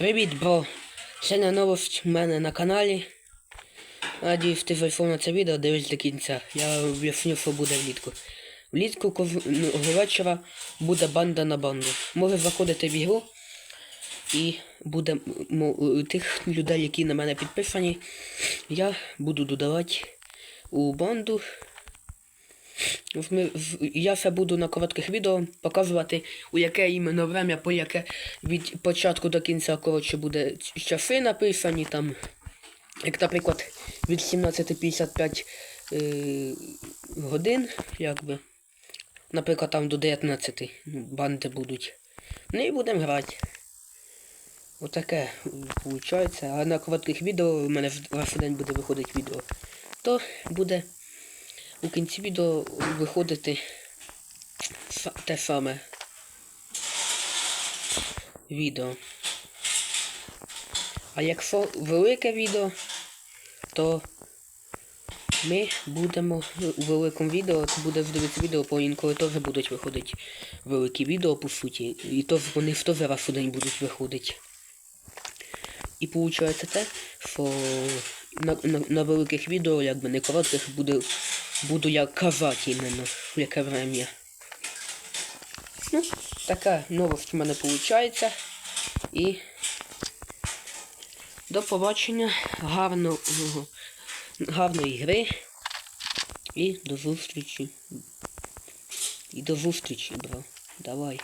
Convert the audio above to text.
Привіт, бро! Сьогодні новость у мене на каналі. Надіюсь, ти зайшов на це відео, дивись до кінця. Я об'ясню, що буде влітку. Влітку ков- ну, вечора буде банда на банду. Може заходити в ігру і буде тих людей, які на мене підписані, я буду додавати у банду. Я ще буду на коротких відео показувати, у яке іменно время, по яке від початку до кінця, коротше, буде часи написані там. Як, наприклад, від 17.55 е, годин, якби. Наприклад, там до 19 ну, банди будуть. Ну і будемо грати. Отаке виходить. А на коротких відео у мене раз в день буде виходити відео. То буде у кінці відео виходити те саме відео. А якщо велике відео, то ми будемо у великому відео, то буде дивитися відео, бо інколи теж будуть виходити великі відео, по суті. І то вони в теж раз у день будуть виходити. І виходить те, що на, на, на великих відео, якби не коротких, буде, буду я казати именно яке время. Ну, така новость в мене виходить. І до побачення, гарного, гарної гри. І до зустрічі. І до зустрічі, бро. Давай.